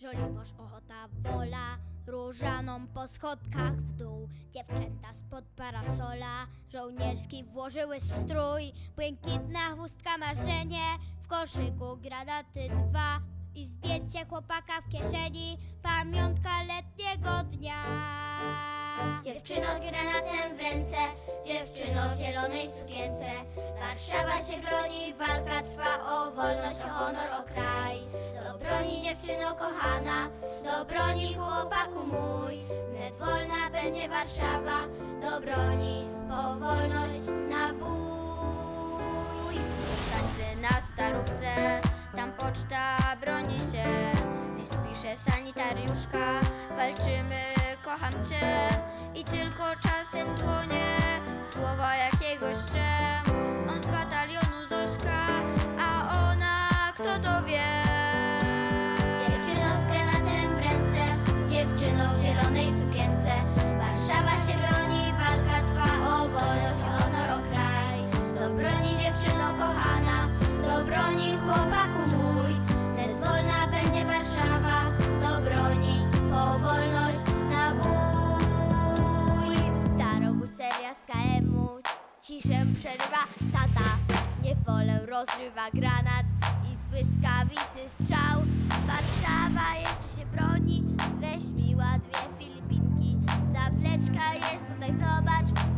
Żoliborz, ochota, wola, różaną po schodkach w dół. Dziewczęta spod parasola, żołnierski włożyły strój. Błękitna chustka marzenie, w koszyku granaty dwa. I zdjęcie chłopaka w kieszeni, pamiątka letniego dnia. Dziewczyno z granatem w ręce, dziewczyno w zielonej sukience. Warszawa się broni, walka trwa o wolność, o honor, o kraj. Dziewczyno kochana, do broni chłopaku mój. Wnet wolna będzie Warszawa, do broni po wolność na bój. Tańcy na starówce, tam poczta broni się. List pisze sanitariuszka, walczymy, kocham cię. I tylko czasem dłonie, słowa jakiegoś czem. On z batalionu Zośka, a ona kto to wie? Ciszę przerywa tata. Nie wolę rozrywa granat i z błyskawicy strzał. Warszawa jeszcze się broni, weź miła dwie Filipinki. Zawleczka jest tutaj, zobacz,